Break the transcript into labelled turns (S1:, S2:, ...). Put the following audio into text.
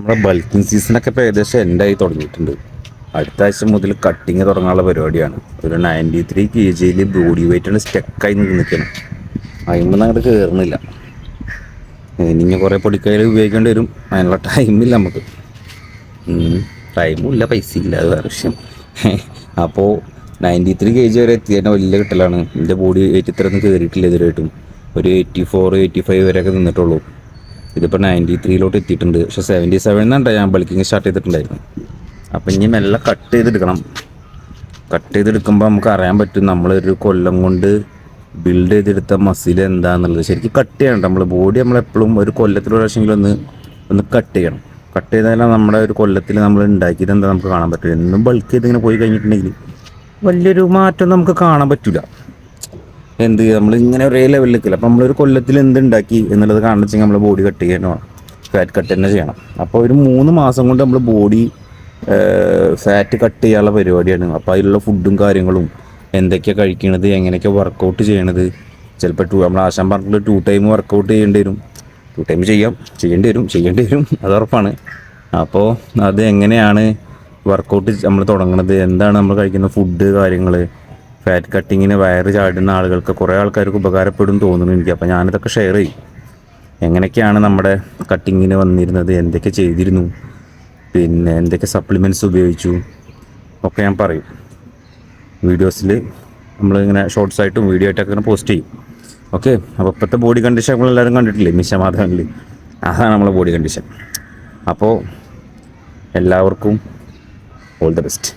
S1: നമ്മുടെ ബൾക്കിംഗ് സീസണൊക്കെ ഇപ്പോൾ ഏകദേശം എൻഡായി തുടങ്ങിയിട്ടുണ്ട്. അടുത്ത ആഴ്ച മുതൽ കട്ടിങ് തുടങ്ങാനുള്ള പരിപാടിയാണ്. ഒരു നയന്റി ത്രീ കെ ജിയിൽ ബോഡി വെയിറ്റാണ് സ്റ്റക്കായി നിൽക്കണം അതിമൊന്നും അങ്ങോട്ട് കയറുന്നില്ല ഇനി കുറേ പൊടിക്കൈകൾ ഉപയോഗിക്കേണ്ടി വരും. അതിനുള്ള ടൈമില്ല നമുക്ക്. ടൈമും ഇല്ല പൈസ ഇല്ല അത് വേറെ വിഷയം. അപ്പോൾ നയന്റി ത്രീ കെ ജി വരെ എത്തിയതിന്റെ വലിയ കിട്ടലാണ്. എന്റെ ബോഡി വെയിറ്റ് ഇത്ര ഇത്രയൊന്നും കയറിയിട്ടില്ല ഇതുവരെയായിട്ടും. ഒരു എയ്റ്റി ഫോർ എയ്റ്റി ഫൈവ് വരെയൊക്കെ നിന്നിട്ടുള്ളൂ. ഇതിപ്പോൾ നയന്റി ത്രീയിലോട്ട് എത്തിയിട്ടുണ്ട്. പക്ഷെ സെവന്റി സെവൻ എന്നാണ് ഞാൻ ബൾക്കിങ് സ്റ്റാർട്ട് ചെയ്തിട്ടുണ്ടായിരുന്നു. അപ്പം ഇനി മെല്ലെ കട്ട് ചെയ്തെടുക്കണം. കട്ട് ചെയ്തെടുക്കുമ്പോൾ നമുക്ക് അറിയാൻ പറ്റും നമ്മളൊരു കൊല്ലം കൊണ്ട് ബിൽഡ് ചെയ്തെടുത്ത മസിൽ എന്താണെന്നുള്ളത് ശരിക്കും കട്ട്. ചെയ്യണം നമ്മൾ ബോഡി നമ്മളെപ്പോഴും ഒരു കൊല്ലത്തിൽ പ്രാവശ്യമെങ്കിലും ഒന്ന് ഒന്ന് കട്ട് ചെയ്യണം. കട്ട് ചെയ്താലും നമ്മുടെ ഒരു കൊല്ലത്തിൽ നമ്മൾ ഉണ്ടാക്കിയത് എന്താ നമുക്ക് കാണാൻ പറ്റില്ല എന്നും ബൾക്ക് ചെയ്ത് ഇങ്ങനെ പോയി കഴിഞ്ഞിട്ടുണ്ടെങ്കിൽ വലിയൊരു മാറ്റം നമുക്ക് കാണാൻ പറ്റില്ല എന്ത് നമ്മൾ ഇങ്ങനെ ഒരേ ലെവലിൽ നിൽക്കില്ല അപ്പം നമ്മളൊരു കൊല്ലത്തിൽ എന്ത് ഉണ്ടാക്കി എന്നുള്ളത് കാണുന്ന വെച്ചാൽ നമ്മൾ ബോഡി കട്ട് ചെയ്യാനോ ഫാറ്റ് കട്ട് തന്നെ ചെയ്യണം. അപ്പോൾ ഒരു മൂന്ന് മാസം കൊണ്ട് നമ്മൾ ബോഡി ഫാറ്റ് കട്ട് ചെയ്യാനുള്ള പരിപാടിയാണ്. അപ്പോൾ അതിലുള്ള ഫുഡും കാര്യങ്ങളും എന്തൊക്കെയാണ് കഴിക്കണത് എങ്ങനെയൊക്കെ വർക്കൗട്ട് ചെയ്യണത് ചിലപ്പോൾ ടു നമ്മൾ ആശാൻ പറഞ്ഞിട്ട് ടു ടൈം വർക്കൗട്ട് ചെയ്യേണ്ടി വരും. ടു ടൈം ചെയ്യാം. ചെയ്യേണ്ടി വരും. ചെയ്യേണ്ടി വരും. അത് ഉറപ്പാണ്. അപ്പോൾ അത് എങ്ങനെയാണ് വർക്കൗട്ട് നമ്മൾ തുടങ്ങണത്? എന്താണ് നമ്മൾ കഴിക്കുന്ന ഫുഡ് കാര്യങ്ങൾ ഫാറ്റ് കട്ടിങ്ങിന് വയറ് ചാടുന്ന ആളുകൾക്ക് കുറേ ആൾക്കാർക്ക് ഉപകാരപ്പെടും തോന്നുന്നു എനിക്ക്. അപ്പോൾ ഞാനിതൊക്കെ ഷെയർ ചെയ്യും. എങ്ങനെയൊക്കെയാണ് നമ്മുടെ കട്ടിങ്ങിന് വന്നിരുന്നത്? എന്തൊക്കെ ചെയ്തിരുന്നു? പിന്നെ എന്തൊക്കെ സപ്ലിമെന്റ്സ് ഉപയോഗിച്ചു? ഒക്കെ ഞാൻ പറയും. വീഡിയോസിൽ നമ്മളിങ്ങനെ ഷോർട്സ് ആയിട്ടും വീഡിയോ ആയിട്ടൊക്കെ പോസ്റ്റ് ചെയ്യും. ഓക്കെ അപ്പോൾ ഇപ്പോഴത്തെ ബോഡി കണ്ടീഷൻ നമ്മളെല്ലാവരും കണ്ടിട്ടില്ലേ? മിശമാധവനിൽ അതാണ് നമ്മളെ ബോഡി കണ്ടീഷൻ അപ്പോൾ എല്ലാവർക്കും ഓൾ ദ ബെസ്റ്റ്